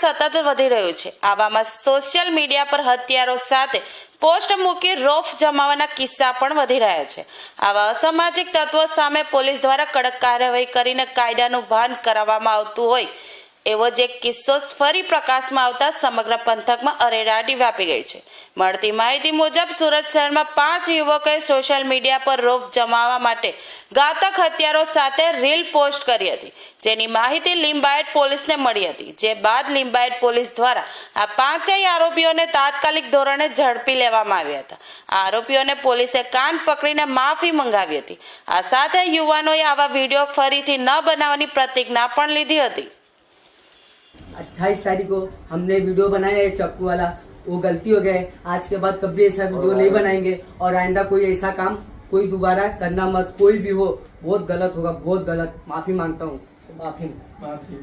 સતત વધી રહ્યું છે. આવામાં સોશિયલ મીડિયા પર હથિયારો સાથે પોસ્ટ મૂકી રોફ જમાવવાના કિસ્સા પણ વધી રહ્યા છે. આવા અસામાજિક તત્વો સામે પોલીસ દ્વારા કડક કાર્યવાહી કરીને કાયદાનું ભાન કરાવવામાં આવતું હોય, એવો જ એક કિસ્સો ફરી પ્રકાશમાં આવતા સમગ્ર પંથકમાં અરેરાટી વ્યાપી ગઈ છે. મળતી માહિતી મુજબ, સુરત શહેરમાં પાંચ યુવકોએ સોશિયલ મીડિયા પર રોફ જમાવવા માટે ઘાતક હથિયારો સાથે રીલ પોસ્ટ કરી હતી. જેની માહિતી લિંબાયત પોલીસને મળી હતી જે બાદ લિંબાયત પોલીસ દ્વારા આ પાંચેય આરોપીઓને તાત્કાલિક ધોરણે ઝડપી લેવામાં આવ્યા હતા આ આરોપીઓને પોલીસે કાન પકડીને માફી મંગાવી હતી આ સાથે યુવાનોએ આવા વિડીયો ફરીથી ન બનાવવાની પ્રતિજ્ઞા પણ લીધી હતી अट्ठाईस तारीख को हमने वीडियो बनाया है चक्कू वाला वो गलती हो गया है आज के बाद कभी ऐसा वीडियो नहीं बनाएंगे और आइंदा कोई ऐसा काम कोई दोबारा करना मत कोई भी हो बहुत गलत होगा बहुत गलत माफी मांगता हूँ 马屁，马屁。